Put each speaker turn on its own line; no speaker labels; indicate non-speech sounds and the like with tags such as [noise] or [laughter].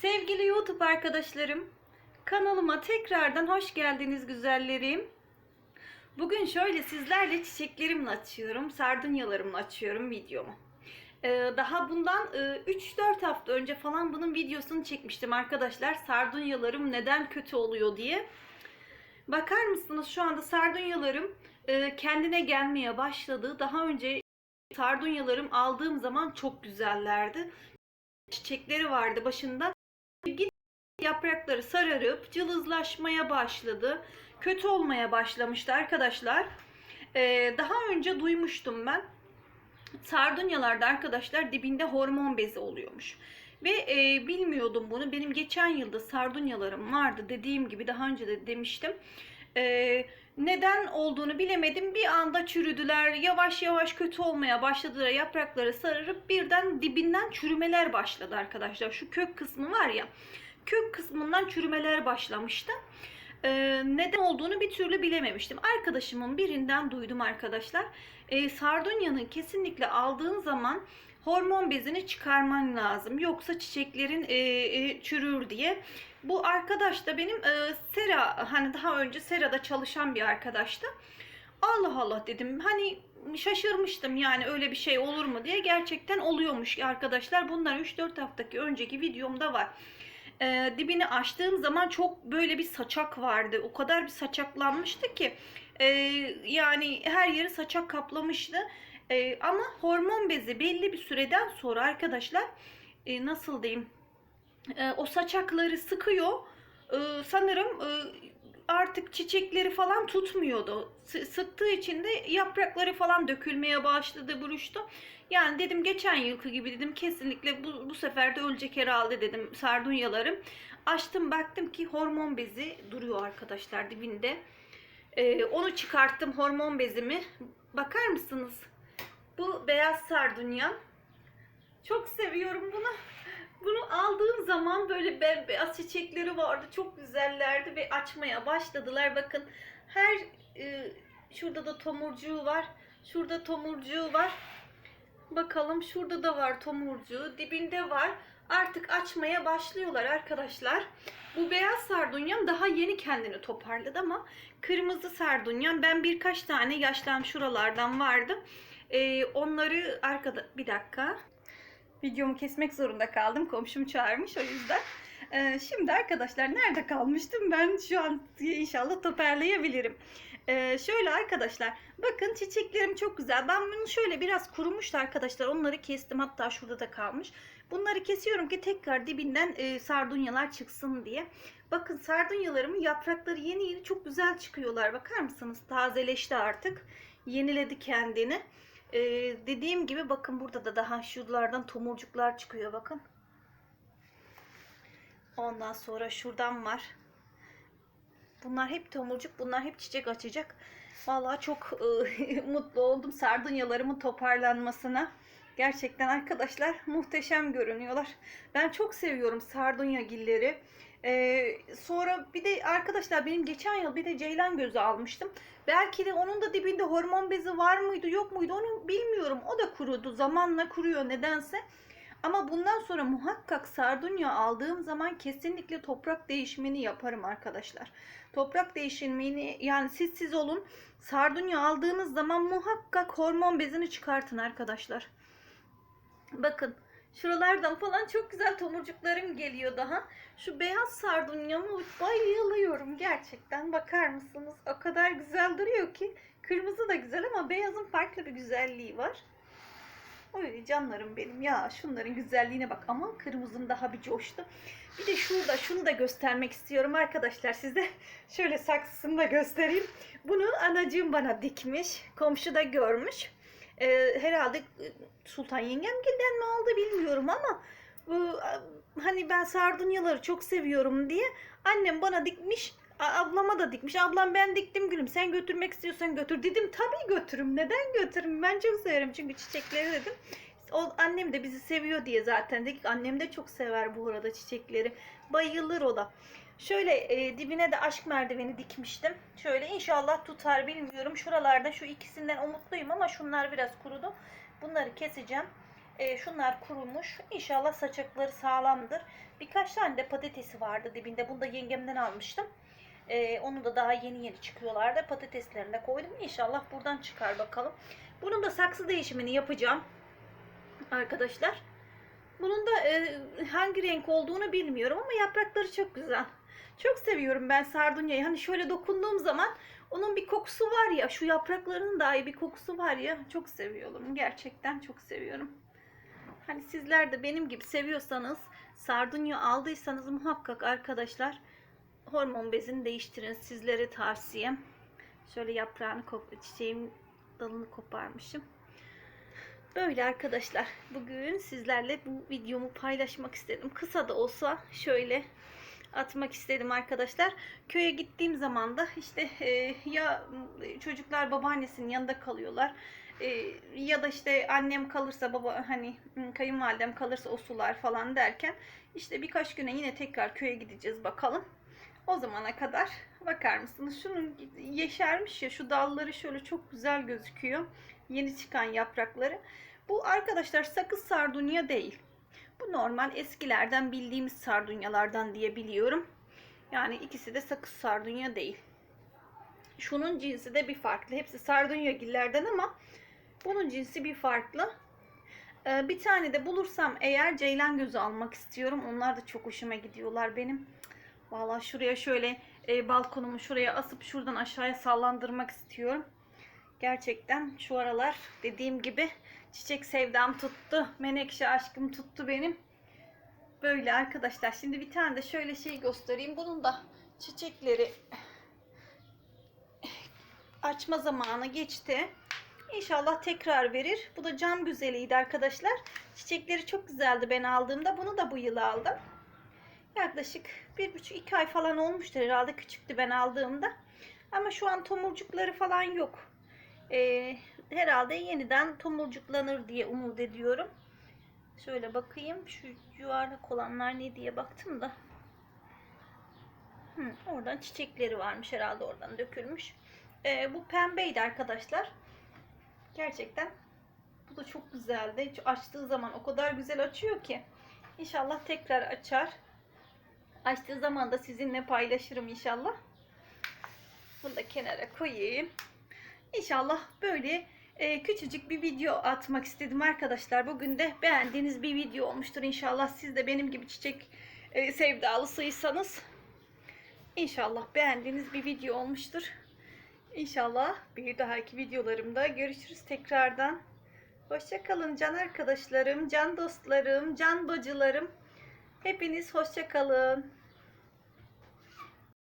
Sevgili YouTube arkadaşlarım, kanalıma tekrardan hoş geldiniz güzellerim. Bugün şöyle sizlerle çiçeklerimle açıyorum, sardunyalarımla açıyorum videomu. Ee, daha bundan e, 3-4 hafta önce falan bunun videosunu çekmiştim arkadaşlar. Sardunyalarım neden kötü oluyor diye. Bakar mısınız şu anda sardunyalarım e, kendine gelmeye başladı. Daha önce sardunyalarım aldığım zaman çok güzellerdi. Çiçekleri vardı başında. Yaprakları sararıp cılızlaşmaya başladı. Kötü olmaya başlamıştı arkadaşlar. Ee, daha önce duymuştum ben. Sardunyalarda arkadaşlar dibinde hormon bezi oluyormuş. Ve e, bilmiyordum bunu. Benim geçen yılda sardunyalarım vardı. Dediğim gibi daha önce de demiştim. Ee, neden olduğunu bilemedim. Bir anda çürüdüler. Yavaş yavaş kötü olmaya başladılar. Yaprakları sararıp birden dibinden çürümeler başladı arkadaşlar. Şu kök kısmı var ya. Kök kısmından çürümeler başlamıştı. Ee, neden olduğunu bir türlü bilememiştim. Arkadaşımın birinden duydum arkadaşlar. Ee, sardunyanın kesinlikle aldığın zaman hormon bezini çıkarman lazım. Yoksa çiçeklerin e, e, çürür diye. Bu arkadaş da benim e, Sera hani daha önce Sera'da çalışan bir arkadaştı. Allah Allah dedim. Hani şaşırmıştım yani öyle bir şey olur mu diye. Gerçekten oluyormuş arkadaşlar. Bunlar 3-4 haftaki önceki videomda var. E, dibini açtığım zaman çok böyle bir saçak vardı. O kadar bir saçaklanmıştı ki. e, yani her yeri saçak kaplamıştı. E, ama hormon bezi belli bir süreden sonra arkadaşlar e, nasıl diyeyim e, o saçakları sıkıyor. E, sanırım e, artık çiçekleri falan tutmuyordu. Sıktığı için de yaprakları falan dökülmeye başladı, buruştu. Yani dedim geçen yılki gibi dedim kesinlikle bu, bu sefer de ölecek herhalde dedim sardunyalarım. Açtım baktım ki hormon bezi duruyor arkadaşlar dibinde. E, onu çıkarttım hormon bezimi. Bakar mısınız? Bu beyaz sardunya. Çok seviyorum bunu. Bunu aldığım zaman böyle bembeyaz çiçekleri vardı. Çok güzellerdi ve açmaya başladılar. Bakın her e, şurada da tomurcuğu var. Şurada tomurcuğu var. Bakalım şurada da var tomurcuğu. Dibinde var. Artık açmaya başlıyorlar arkadaşlar. Bu beyaz sardunyam daha yeni kendini toparladı ama kırmızı sardunyam ben birkaç tane yaşlan şuralardan vardı. Ee, onları arkada bir dakika videomu kesmek zorunda kaldım. Komşum çağırmış o yüzden. Ee, şimdi arkadaşlar nerede kalmıştım? Ben şu an inşallah toparlayabilirim. Ee, şöyle arkadaşlar bakın çiçeklerim çok güzel. Ben bunu şöyle biraz kurumuştu arkadaşlar. Onları kestim. Hatta şurada da kalmış. Bunları kesiyorum ki tekrar dibinden e, sardunyalar çıksın diye. Bakın sardunyalarımın yaprakları yeni yeni çok güzel çıkıyorlar. Bakar mısınız? Tazeleşti artık. Yeniledi kendini. Ee, dediğim gibi bakın burada da daha şuralardan tomurcuklar çıkıyor bakın. Ondan sonra şuradan var. Bunlar hep tomurcuk, bunlar hep çiçek açacak. Vallahi çok e, [laughs] mutlu oldum sardunyalarımın toparlanmasına. Gerçekten arkadaşlar muhteşem görünüyorlar. Ben çok seviyorum sardunya gilleri. Ee, sonra bir de arkadaşlar benim geçen yıl bir de ceylan gözü almıştım. Belki de onun da dibinde hormon bezi var mıydı yok muydu onu bilmiyorum. O da kurudu zamanla kuruyor nedense. Ama bundan sonra muhakkak sardunya aldığım zaman kesinlikle toprak değişimini yaparım arkadaşlar. Toprak değişimini yani siz siz olun. Sardunya aldığınız zaman muhakkak hormon bezini çıkartın arkadaşlar. Bakın şuralardan falan çok güzel tomurcuklarım geliyor daha. Şu beyaz sardunyama bayılıyorum gerçekten. Bakar mısınız? O kadar güzel duruyor ki. Kırmızı da güzel ama beyazın farklı bir güzelliği var. Oy canlarım benim ya şunların güzelliğine bak ama kırmızım daha bir coştu. Bir de şurada şunu da göstermek istiyorum arkadaşlar size. [laughs] Şöyle saksısını da göstereyim. Bunu anacığım bana dikmiş. Komşu da görmüş. Ee, herhalde Sultan Yengemgil'den mi aldı bilmiyorum ama bu hani ben sardunyaları çok seviyorum diye annem bana dikmiş. Ablama da dikmiş. Ablam ben diktim gülüm. Sen götürmek istiyorsan götür. Dedim tabii götürüm. Neden götürüm? Ben çok severim çünkü çiçekleri dedim. O annem de bizi seviyor diye zaten dedik. Annem de çok sever bu arada çiçekleri. Bayılır o da. Şöyle e, dibine de aşk merdiveni dikmiştim. Şöyle inşallah tutar bilmiyorum. Şuralarda şu ikisinden umutluyum ama şunlar biraz kurudu. Bunları keseceğim. E, şunlar kurumuş. İnşallah saçakları sağlamdır. Birkaç tane de patatesi vardı dibinde. Bunu da yengemden almıştım. E, onu da daha yeni yeni çıkıyorlardı. Patateslerine koydum. İnşallah buradan çıkar bakalım. Bunun da saksı değişimini yapacağım. Arkadaşlar. Bunun da e, hangi renk olduğunu bilmiyorum ama yaprakları çok güzel. Çok seviyorum ben sardunyayı. Hani şöyle dokunduğum zaman onun bir kokusu var ya. Şu yapraklarının dahi bir kokusu var ya. Çok seviyorum. Gerçekten çok seviyorum. Hani sizler de benim gibi seviyorsanız, sardunya aldıysanız muhakkak arkadaşlar hormon bezini değiştirin. Sizlere tavsiyem. Şöyle yaprağını çiçeğin dalını koparmışım. Böyle arkadaşlar. Bugün sizlerle bu videomu paylaşmak istedim. Kısa da olsa şöyle atmak istedim arkadaşlar. Köye gittiğim zaman da işte e, ya çocuklar babaannesinin yanında kalıyorlar. E, ya da işte annem kalırsa baba hani kayınvalidem kalırsa o sular falan derken işte birkaç güne yine tekrar köye gideceğiz bakalım. O zamana kadar bakar mısınız? Şunun yeşermiş ya şu dalları şöyle çok güzel gözüküyor. Yeni çıkan yaprakları. Bu arkadaşlar sakız sardunya değil. Bu normal eskilerden bildiğimiz sardunyalardan diye biliyorum. Yani ikisi de sakız sardunya değil. Şunun cinsi de bir farklı. Hepsi sardunya gillerden ama bunun cinsi bir farklı. Ee, bir tane de bulursam eğer ceylan gözü almak istiyorum. Onlar da çok hoşuma gidiyorlar benim. Vallahi şuraya şöyle e, balkonumu şuraya asıp şuradan aşağıya sallandırmak istiyorum. Gerçekten şu aralar dediğim gibi çiçek sevdam tuttu. Menekşe aşkım tuttu benim. Böyle arkadaşlar. Şimdi bir tane de şöyle şey göstereyim. Bunun da çiçekleri açma zamanı geçti. İnşallah tekrar verir. Bu da cam güzeliydi arkadaşlar. Çiçekleri çok güzeldi ben aldığımda. Bunu da bu yıl aldım. Yaklaşık bir buçuk iki ay falan olmuştur herhalde. Küçüktü ben aldığımda. Ama şu an tomurcukları falan yok. Ee, herhalde yeniden tomurcuklanır diye umut ediyorum. Şöyle bakayım. Şu yuvarlak olanlar ne diye baktım da. Hı, oradan çiçekleri varmış herhalde oradan dökülmüş. Ee, bu pembeydi arkadaşlar. Gerçekten bu da çok güzeldi. Açtığı zaman o kadar güzel açıyor ki. İnşallah tekrar açar. Açtığı zaman da sizinle paylaşırım inşallah. Bunu da kenara koyayım. İnşallah böyle e, küçücük bir video atmak istedim arkadaşlar. Bugün de beğendiğiniz bir video olmuştur. İnşallah siz de benim gibi çiçek e, sevdalısıysanız İnşallah beğendiğiniz bir video olmuştur. İnşallah bir dahaki videolarımda görüşürüz tekrardan. Hoşçakalın can arkadaşlarım, can dostlarım, can bacılarım. Hepiniz hoşçakalın.